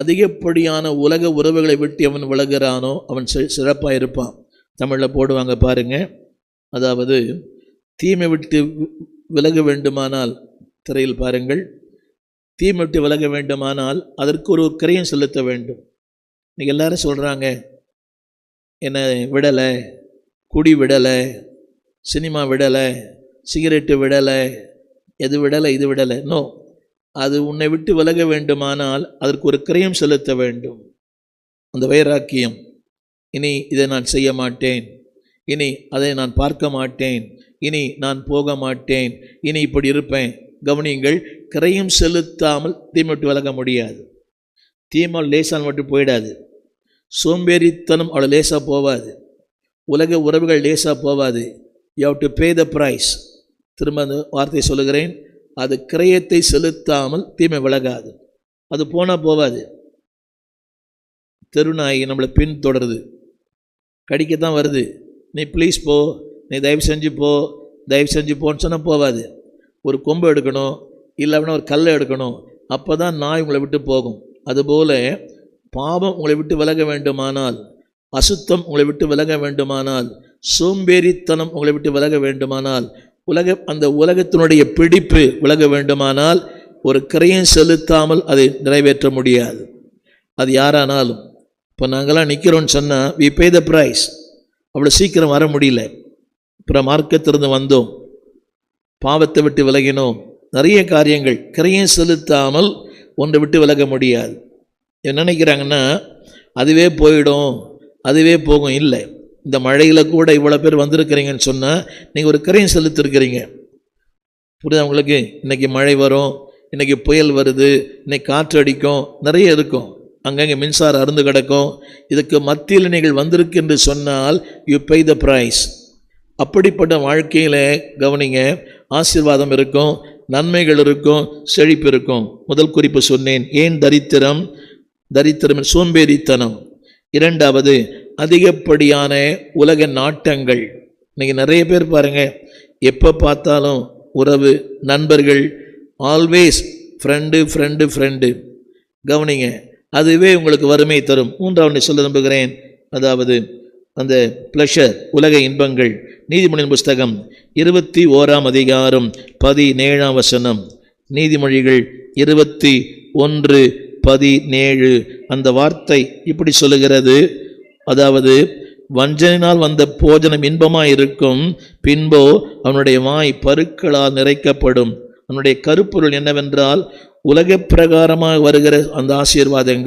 அதிகப்படியான உலக உறவுகளை விட்டு அவன் விலகுறானோ அவன் சிறப்பாக இருப்பான். தமிழில் போடுவாங்க பாருங்க. அதாவது தீமை விட்டு விலக வேண்டுமானால் திரையில் பாருங்கள். தீமை விட்டு விலக வேண்டுமானால் அதற்கு ஒரு கரையும் செலுத்த வேண்டும். இன்றைக்கி எல்லாரும் சொல்கிறாங்க என்னை விடலை குடி விடலை சினிமா விடலை சிகரெட்டு விடலை எது விடலை இது விடலை. நோ அது உன்னை விட்டு விலக வேண்டுமானால் அதற்கு ஒரு கிரயம் செலுத்த வேண்டும். அந்த வைராக்கியம் இனி இதை நான் செய்ய மாட்டேன். இனி அதை நான் பார்க்க மாட்டேன். இனி நான் போக மாட்டேன். இனி இப்படி இருப்பேன். கவனியுங்கள் கிரயம் செலுத்தாமல் தீமை விட்டு விலக முடியாது. தீமை லேசால் மட்டும் போயிடாது. சோம்பேறித்தனம் அவ்வளோ லேசாக போகாது உலக உறவுகள் லேசாக போகாது you have to pay the price திரும்ப அந்த வார்த்தை சொல்லுகிறேன். அது கிரயத்தை செலுத்தாமல் தீமை விலகாது. அது போனால் போகாது தெருநாயகி நம்மளை பின் தொடருது கடிக்கத்தான் வருது. நீ ப்ளீஸ் போ. நீ தயவு செஞ்சு போ. தயவு செஞ்சு போன்னு சொன்னால் போகாது ஒரு கொம்பு எடுக்கணும். இல்லை அப்படின்னா ஒரு கல்லை எடுக்கணும். அப்போ தான் நாய் உங்களை விட்டு போகும். அதுபோல் பாவம் உங்களை விட்டு விலக வேண்டுமானால் அசுத்தம் உங்களை விட்டு விலக வேண்டுமானால் சோம்பேறித்தனம் உங்களை விட்டு விலக வேண்டுமானால் உலக அந்த உலகத்தினுடைய பிடிப்பு விலக வேண்டுமானால் ஒரு கிரையம் செலுத்தாமல் அதை நிறைவேற்ற முடியாது. அது யாரானாலும். இப்போ நாங்களாம் நிற்கிறோன்னு சொன்னால் வி பே த ப்ரைஸ் அவ்வளோ சீக்கிரம் வர முடியல. அப்புறம் மார்க்கத்திலிருந்து வந்தோம். பாவத்தை விட்டு விலகினோம். நிறைய காரியங்கள். கிரையம் செலுத்தாமல் ஒன்றை விட்டு விலக முடியாது. என்ன நினைக்கிறாங்கன்னா அதுவே போயிடும். அதுவே போகும். இல்லை. இந்த மழையில் கூட இவ்வளோ பேர் வந்திருக்கிறீங்கன்னு சொன்னால் நீங்கள் ஒரு கரையும் செலுத்திருக்கிறீங்க. புரியுது உங்களுக்கு? இன்றைக்கி மழை வரும் இன்றைக்கி புயல் வருது இன்றைக்கி காற்று அடிக்கும் நிறைய இருக்கும். அங்கங்கே மின்சாரம் அருந்து கிடக்கும். இதுக்கு மத்தியில் நீங்கள் வந்திருக்கு என்று சொன்னால் யூ பே த ப்ரைஸ் அப்படிப்பட்ட வாழ்க்கையில் கவனிங்க ஆசீர்வாதம் இருக்கும் நன்மைகள் இருக்கும் செழிப்பு இருக்கும். முதல் குறிப்பு சொன்னேன் ஏன் தரித்திரம்? தரித்திரம் சோம்பேறித்தனம். இரண்டாவது அதிகப்படியான உலக நாட்டங்கள். இன்றைக்கி நிறைய பேர் பாருங்கள் எப்போ பார்த்தாலும் உறவு நண்பர்கள் ஆல்வேஸ் ஃப்ரெண்டு ஃப்ரெண்டு ஃப்ரெண்டு கவனிங்க அதுவே உங்களுக்கு வறுமை தரும். மூன்றாவது சொல்ல நம்புகிறேன். அதாவது அந்த ப்ளஷர் உலக இன்பங்கள். நீதிமொழியின் புஸ்தகம் இருபத்தி ஓராம் அதிகாரம் பதினேழாம் வசனம். நீதிமொழிகள் இருபத்தி ஒன்று பதினேழு. அந்த வார்த்தை இப்படி சொல்லுகிறது. அதாவது வஞ்சனினால் வந்த போஜனம் இன்பமாய் இருக்கும் பின்போ அவனுடைய வாய் பருக்களால் நிறைக்கப்படும். அவனுடைய கருப்பொருள் என்னவென்றால் உலக பிரகாரமாக வருகிற அந்த ஆசீர்வாதங்கள்.